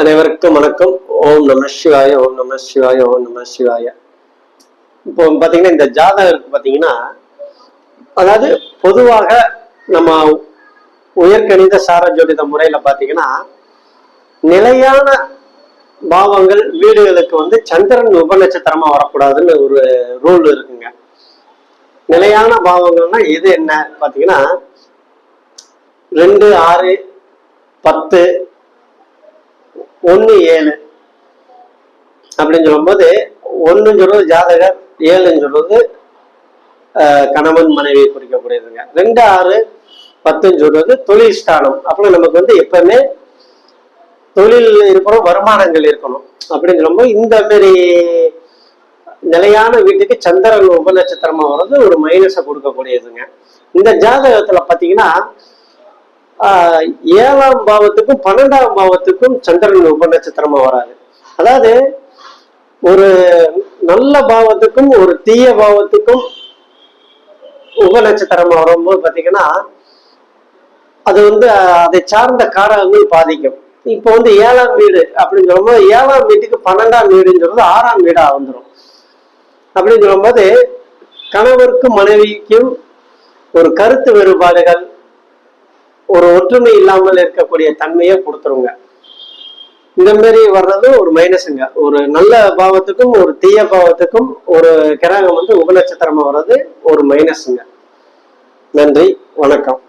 அனைவருக்கும் வணக்கம். ஓம் நம சிவாய ஓம் நம சிவாய ஓம் நம சிவாய. இப்போ பாத்தீங்கன்னா இந்த ஜாதகருக்கு பாத்தீங்கன்னா அதாவது பொதுவாக நம்ம உயர்கணித சாரஜோதிட முறையில பாத்தீங்கன்னா நிலையான பாவங்கள் வீடுகளுக்கு வந்து சந்திரன் உபநட்சத்திரமா வரக்கூடாதுன்னு ஒரு ரூல் இருக்குங்க. நிலையான பாவங்கள்னா எது என்ன? பாத்தீங்கன்னா ரெண்டு ஆறு பத்து ஒன்று ஏழு அப்படின்னு சொல்லும்போது ஒன்றுன்னு சொல்றது ஜாதகர் ஏழுன்னு சொல்றது கணவன் மனைவி குறிக்கக்கூடியதுங்க. ரெண்டு ஆறு பத்துன்னு சொல்றது தொழில் ஸ்தானம். அப்புறம் நமக்கு வந்து எப்பவுமே தொழில் இருக்கணும் வருமானங்கள் இருக்கணும். அப்படின்னு சொல்லும்போது இந்த மாதிரி நிலையான வீட்டுக்கு சந்திரன் உபநட்சத்திரமா வர்றது ஒரு மைனஸை கொடுக்கக்கூடியதுங்க. இந்த ஜாதகத்துல பாத்தீங்கன்னா ஏழாம் பாவத்துக்கும் பன்னெண்டாம் பாவத்துக்கும் சந்திரன் உபநட்சத்திரமா வராது அதாவது ஒரு நல்ல பாவத்துக்கும் ஒரு தீய பாவத்துக்கும் உபநட்சத்திரமா வரும்போது பாத்தீங்கன்னா அது வந்து அதை சார்ந்த காரகங்கள் பாதிக்கும். இப்போ வந்து ஏழாம் வீடு அப்படின்னு சொல்லும்போது ஏழாம் வீட்டுக்கு பன்னெண்டாம் வீடுன்னு சொல்றது ஆறாம் வீடா வந்துடும் அப்படின்னு சொல்லும்போது கணவருக்கும் மனைவிக்கும் ஒரு கருத்து வேறுபாடுகள் ஒரு ஒற்றுமை இல்லாமல் இருக்கக்கூடிய தன்மையை கொடுத்துருங்க. இந்த மாதிரி வர்றது ஒரு மைனஸுங்க ஒரு நல்ல பாவத்துக்கும் ஒரு தீய பாவத்துக்கும் ஒரு கிரகம் வந்து உபநட்சத்திரமா வர்றது ஒரு மைனஸுங்க நன்றி வணக்கம்.